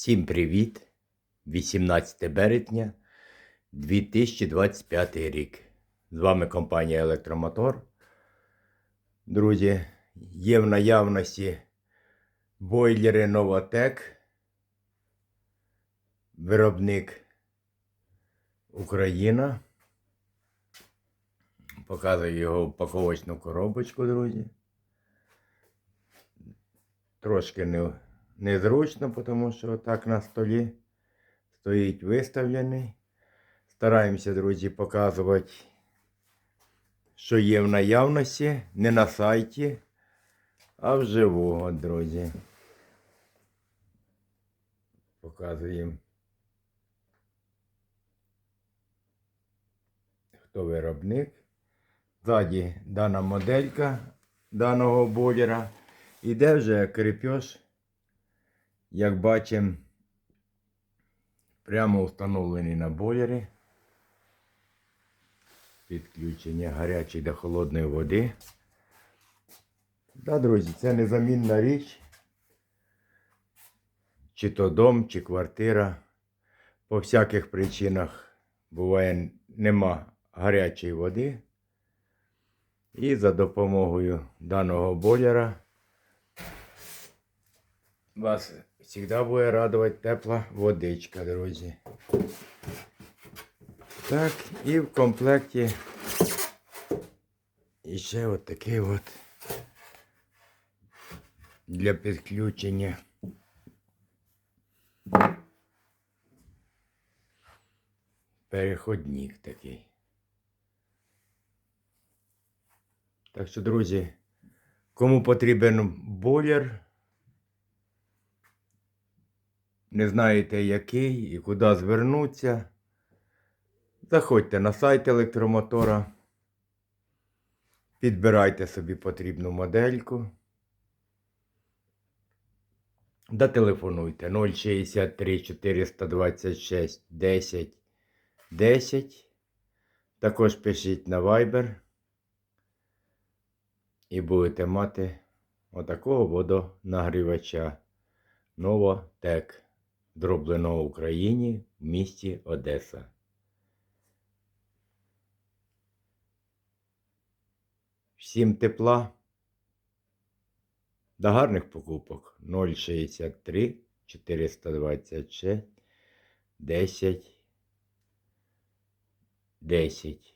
Всім привіт! 18 березня 2025 рік. З вами компанія Електромотор. Друзі, є в наявності бойлери Новотек. Виробник Україна. Показую його упаковочну коробочку, друзі. Трошки не, незручно, тому що так на столі стоїть виставлений. Стараємося, друзі, показувати, що є в наявності, не на сайті, а вживу, друзі. Показуємо. Хто виробник. Ззаді дана моделька даного бойлера. Іде вже крепеж, як бачимо, прямо встановлений на бойлері. Підключення гарячої до холодної води. Да, друзі, це незамінна річ. Чи то дом, чи квартира. По всяких причинах буває нема гарячої води. І за допомогою даного бойлера вас завжди буде радувати тепла водичка, друзі. Так, і в комплекті ще от такий от для підключення. Переходник такий. Так що, друзі, кому потрібен бойлер, не знаєте який і куди звернутися, заходьте на сайт електромотора, підбирайте собі потрібну модельку. Да телефонуйте 063 426 10 10. Також пишіть на Viber і будете мати отакого водонагрівача Новотек, зробленого в Україні в місті Одеса. Всім тепла. До гарних покупок 063 426 10 10.